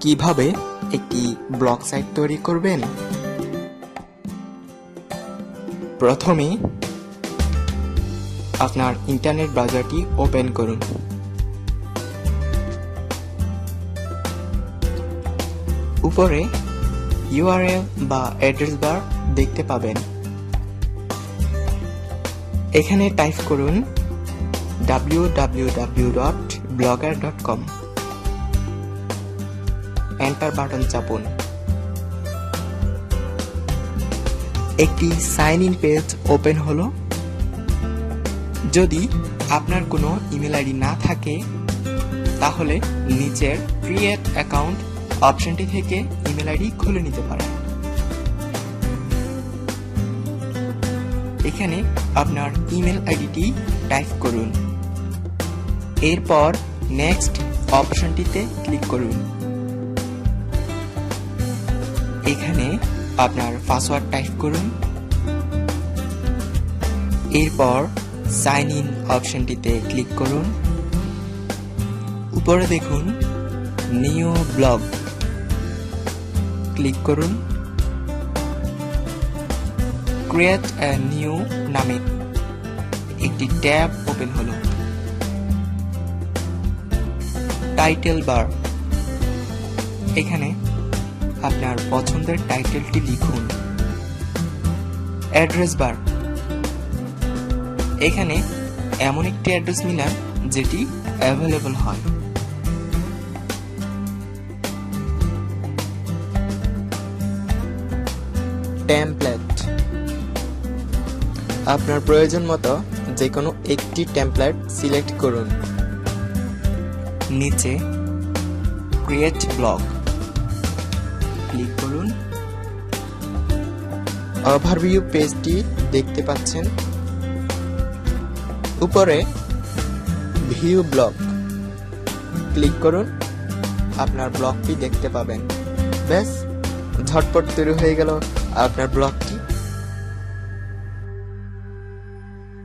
কীভাবে একটি blog site তৈরি করবেন? প্রথমে আপনার ইন্টারনেট ব্রাউজারটি ওপেন করুন। উপরে ইউআরএল বা অ্যাড্রেস বার দেখতে পাবেন। এখানে টাইপ করুন www.blogger.com এন্টার বাটন চাপুন। একটি সাইন ইন পেজ ওপেন হলো। যদি আপনার কোনো ইমেল আইডি না থাকে, তাহলে নিচের ক্রিয়েট অ্যাকাউন্ট অপশনটি থেকে ইমেল আইডি খুলে নিতে পারেন। এখানে আপনার ইমেল আইডিটি টাইপ করুন। এরপর নেক্সট অপশনটিতে ক্লিক করুন। এখানে আপনার পাসওয়ার্ড টাইপ করুন। এরপর সাইন ইন অপশনটিতে ক্লিক করুন। উপরে দেখুন নিউ ব্লগ ক্লিক করুন। ক্রিয়েট নিউ নামে একটি ট্যাব ওপেন হলো। টাইটেল বার এখানে আপনার পছন্দের টাইটেলটি লিখুন। Address bar. এখানে এমন একটি অ্যাড্রেস মিলান যেটি অ্যাভেলেবল হয়। টেমপ্লেট। আপনার প্রয়োজন মতো যে কোনো একটি টেমপ্লেট সিলেক্ট করুন। নিচে ক্রিয়েট ব্লগ ক্লিক করুন। ওভারভিউ পেজটি দেখতে পাচ্ছেন। উপরে ভিউ ব্লক ক্লিক করুন। আপনার ব্লকটি দেখতে পাবেন। ব্যাস, ঝটপট তৈরি হয়ে গেল আপনার ব্লগটি